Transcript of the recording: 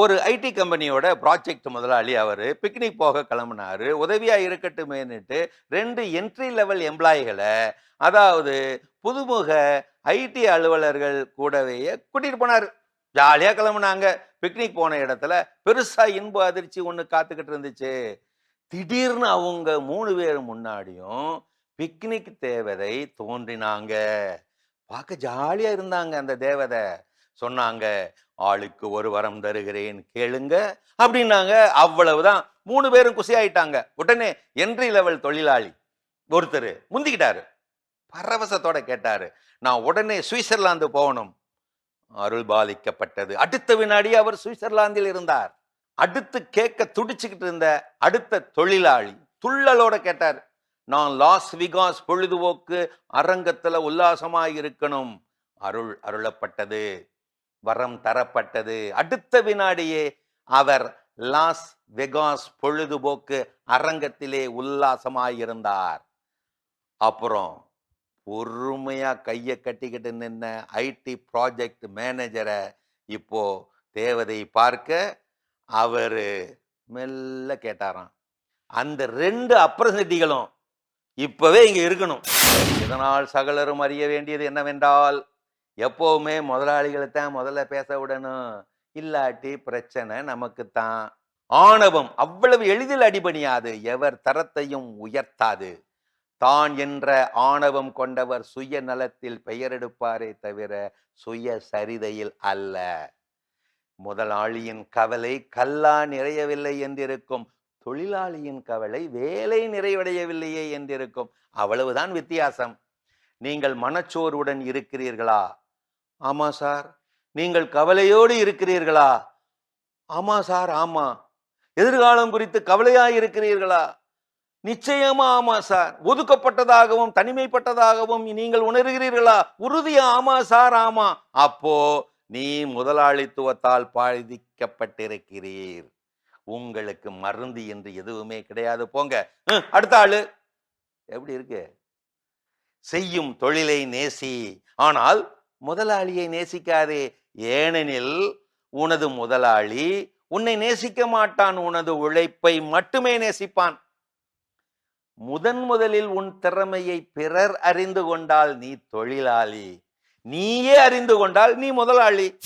ஒரு ஐடி கம்பெனியோட ப்ராஜெக்ட் முதலாளி அவர் பிக்னிக் போக கிளம்புனாரு. உதவியாக இருக்கட்டுமேன்னுட்டு ரெண்டு என்ட்ரி லெவல் எம்ப்ளாயிகளை அதாவது புதுமுக ஐடி அலுவலர்கள் கூடவே கூட்டிகிட்டு போனார். ஜாலியாக கிளம்புனாங்க. பிக்னிக் போன இடத்துல பெருசாக இன்ப அதிர்ச்சி ஒன்று காத்துக்கிட்டு இருந்துச்சு. திடீர்னு அவங்க மூணு பேர் முன்னாடியும் பிக்னிக் தேவதை தோன்றினாங்க. பார்க்க ஜாலியாக இருந்தாங்க அந்த தேவதை. சொன்னாங்க ஆளுக்கு ஒரு வரம் தருகிறேன் கேளுங்க அப்படின்னாங்க. அவ்வளவுதான். மூணு பேரும் குசியாயிட்டாங்க உடனே என்ட்ரி லெவல் தொழிலாளி ஒருத்தர் முந்திக்கிட்டாரு. பரவசத்தோட கேட்டாரு. நான் உடனே சுவிட்சர்லாந்து போகணும். அருள் பாதிக்கப்பட்டது அடுத்த வினாடி அவர் சுவிட்சர்லாந்தில் இருந்தார். அடுத்து கேட்க துடிச்சுக்கிட்டு இருந்த அடுத்த தொழிலாளி துள்ளலோட கேட்டார். நான் லாஸ் விகாஸ் பொழுதுபோக்கு அரங்கத்துல உல்லாசமாய் இருக்கணும் அருள் அருளப்பட்டது. வரம் தரப்பட்டது. அடுத்த வினாடியே அவர் லாஸ் வெகாஸ் பொழுதுபோக்கு அரங்கத்திலே உல்லாசமாயிருந்தார். அப்புறம் பொறுமையா கையை கட்டிக்கிட்டு நின்ன ஐடி ப்ராஜெக்ட் மேனேஜரை இப்போ தேவதை பார்க்க அவர் மெல்ல கேட்டாராம். அந்த ரெண்டு அப்ரசன்டிகளும் இப்பவே இங்க இருக்கணும். இதனால் சகலரும் அறிய வேண்டியது என்னவென்றால் எப்போவுமே முதலாளிகளை தான் முதல்ல பேச விடணும். இல்லாட்டி பிரச்சனை நமக்கு தான் ஆணவம் அவ்வளவு எளிதில் அடிபணியாது. எவர் தரத்தையும் உயர்த்தாது. தான் என்ற ஆணவம் கொண்டவர் சுய நலத்தில் பெயரெடுப்பாரே தவிர சுய சரிதையில் அல்ல. முதலாளியின் கவலை கல்லா நிறையவில்லை என்றிருக்கும். தொழிலாளியின் கவலை வேலை நிறைவடையவில்லையே என்றிருக்கும். அவ்வளவுதான் வித்தியாசம். நீங்கள் மனச்சோர்வுடன் இருக்கிறீர்களா? ஆமா சார். நீங்கள் கவலையோடு இருக்கிறீர்களா? ஆமா சார் ஆமா. எதிர்காலம் குறித்து கவலையா இருக்கிறீர்களா? நிச்சயமா ஆமா சார். ஒதுக்கப்பட்டதாகவும் தனிமைப்பட்டதாகவும் நீங்கள் உணர்கிறீர்களா? உறுதியா ஆமா சார் ஆமா. அப்போ நீ முதலாளித்துவத்தால் பாதிக்கப்பட்டிருக்கிறீர். உங்களுக்கு மருந்து என்று எதுவுமே கிடையாது. போங்க. அடுத்த ஆளு. எப்படி இருக்கு? செய்யும் தொழிலை நேசி. ஆனால் முதலாளியை நேசிக்காதே. ஏனெனில் உனது முதலாளி உன்னை நேசிக்க மாட்டான். உனது உழைப்பை மட்டுமே நேசிப்பான். முதன் முதலில் உன் திறமையை பிறர் அறிந்து கொண்டால் நீ தொழிலாளி. நீயே அறிந்து கொண்டால் நீ முதலாளி.